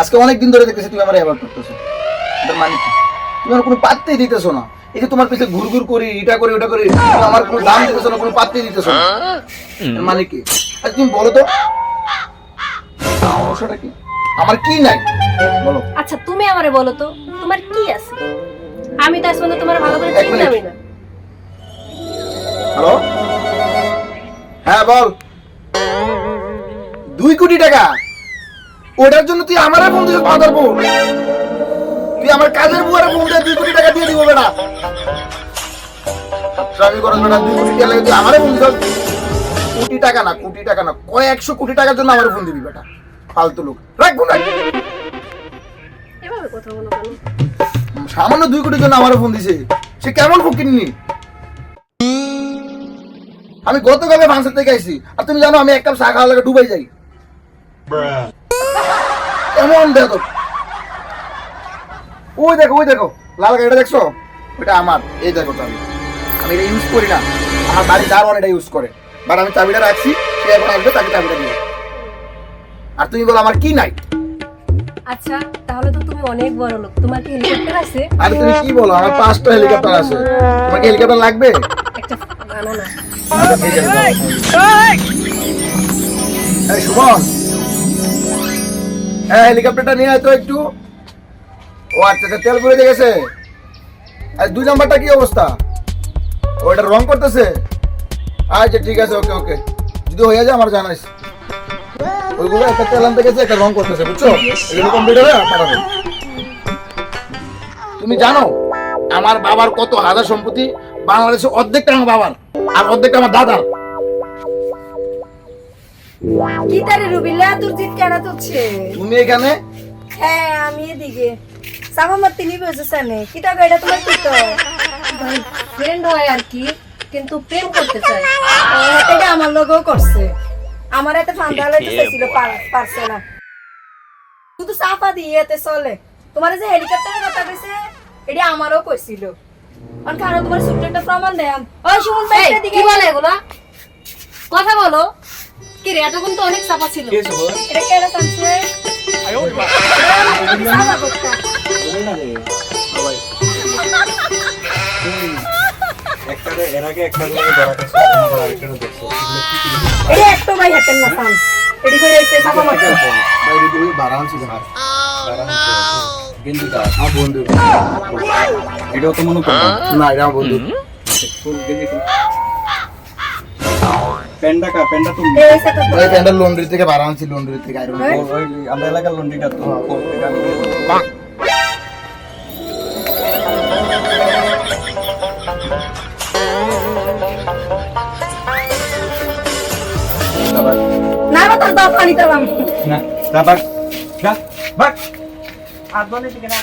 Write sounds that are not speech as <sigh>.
আজকে অনেক দিন ধরে দেখতেছি তুমি আমার এবার করতেছো। এটার মানে কি? তুমি আমার কোনো পাত্তেই দিতেছো না। এই যে তোমার পিছে ঘুর ঘুর করি এটা করি ওটা করি আমার কোনো দাম দিতেছো না কোনো পাত্তেই দিতেছো না। এর মানে কি? আচ্ছা তুমি বলো তো। সমস্যাটা কি? আমার কি নাই? বলো। আচ্ছা তুমি আমারে বলো তো তোমার কি আছে? আমি তো আসলে তোমার ভালো করে। চিনলামই না। হ্যালো? হ্যাঁ বল। দুই কোটি টাকা। ওটার জন্য তুই আমারে ফোন দিছিস মাদার বোন তুই আমার কাজের বুয়ারে ফোন দিয়ে দুই কোটি টাকা দিয়ে দিব বেটা। আমি করস বেটা দুই কোটি টাকা লাগে তুই আমারে ফোন দিছিস কোটি টাকা না কোটি টাকা না কয়েকশো কোটি টাকার জন্য আমারে ফোন দিবি বেটা? ফালতু লোক। রাখব না এভাবে কথা বলো কেন? সামান্য দুই কোটির জন্য আমারে ফোন দিছে। সে কেমন ফকিরনি আমি গতকালে ফাংশন থেকে আইছি আর তুমি জানো আমি এক কাপ চা খাওয়া লাগে ডুবাই যাই। কেমন দেখো ওই দেখো ওই দেখো লাল গাড়িটা দেখছ ওটা আমার এই দেখো চাবি আমি এটা ইউজ করি না আমার বাড়ি দারোয়ান এটা ইউজ করে বাট আমি চাবিটা রাখছি সে এখন আসবে তাকে চাবিটা দিবে আর তুমি বলো আমার কি নাই আচ্ছা তাহলে তো তুমি অনেক বড় লোক তোমার কি হেলিকপ্টার আছে আরে তুমি কি বলো আমার পাঁচটা হেলিকপ্টার আছে তোমার কি হেলিকপ্টার লাগবে একটা না না না এই সুমন হ্যাঁ হেলিকপ্টারটা নিয়ে আয় তো একটু। ও আচ্ছা আচ্ছা তেল পড়ে গেছে। আর দুই নাম্বারটা কি অবস্থা? ওটা রং করতেছে? আচ্ছা ঠিক আছে, ওকে ওকে। যদি হয়ে যায়, আমার জানাইস ওইগুলো একটা তেল আনতে গেছে, একটা রং করতেছে, বুঝছ? এগুলো কমপ্লিট পাঠাবে। তুমি জানো, আমার বাবার কত হাজার সম্পত্তি, বাংলাদেশে অর্ধেকটা আমার বাবার, আর অর্ধেকটা আমার দাদার। কি তারে রুবিলা? তোর জিত কেন তুলছে? তুমি এখানে? হ্যাঁ আমি এদিকে। সামামার তিনি বসে সামনে। কি টাকা এটা তোমার কি তো ফ্রেন্ড হয় আর কি কিন্তু প্রেম করতে চায়। এটা আমার লোকও করছে? আমার এতে ফান্দা চাইছিল <laughs> পারছে না। শুধু সাফা দিয়ে এতে চলে। তোমার যে হেলিকপ্টারের কথা কইছে এটা আমারও কইছিল। কারণ তোমার একটা প্রমাণ ওই ভাই কি বলে এগুলা? কথা বলো। কি রে এতক্ষণ তো অনেক চাপা ছিল। এটা কেন টানছে আমার বন্ধু। এটাও তো মনে করো না। এটা বন্ধু। ফুল প্যান্ডা কা প্যান্ডা তুমি ওই প্যান্ডেল লন্ড্রি থেকে বাড়ান ছিল লন্ড্রি থেকে আইরন ওই? আমরা এলাকার তো। না তার পানি না থেকে না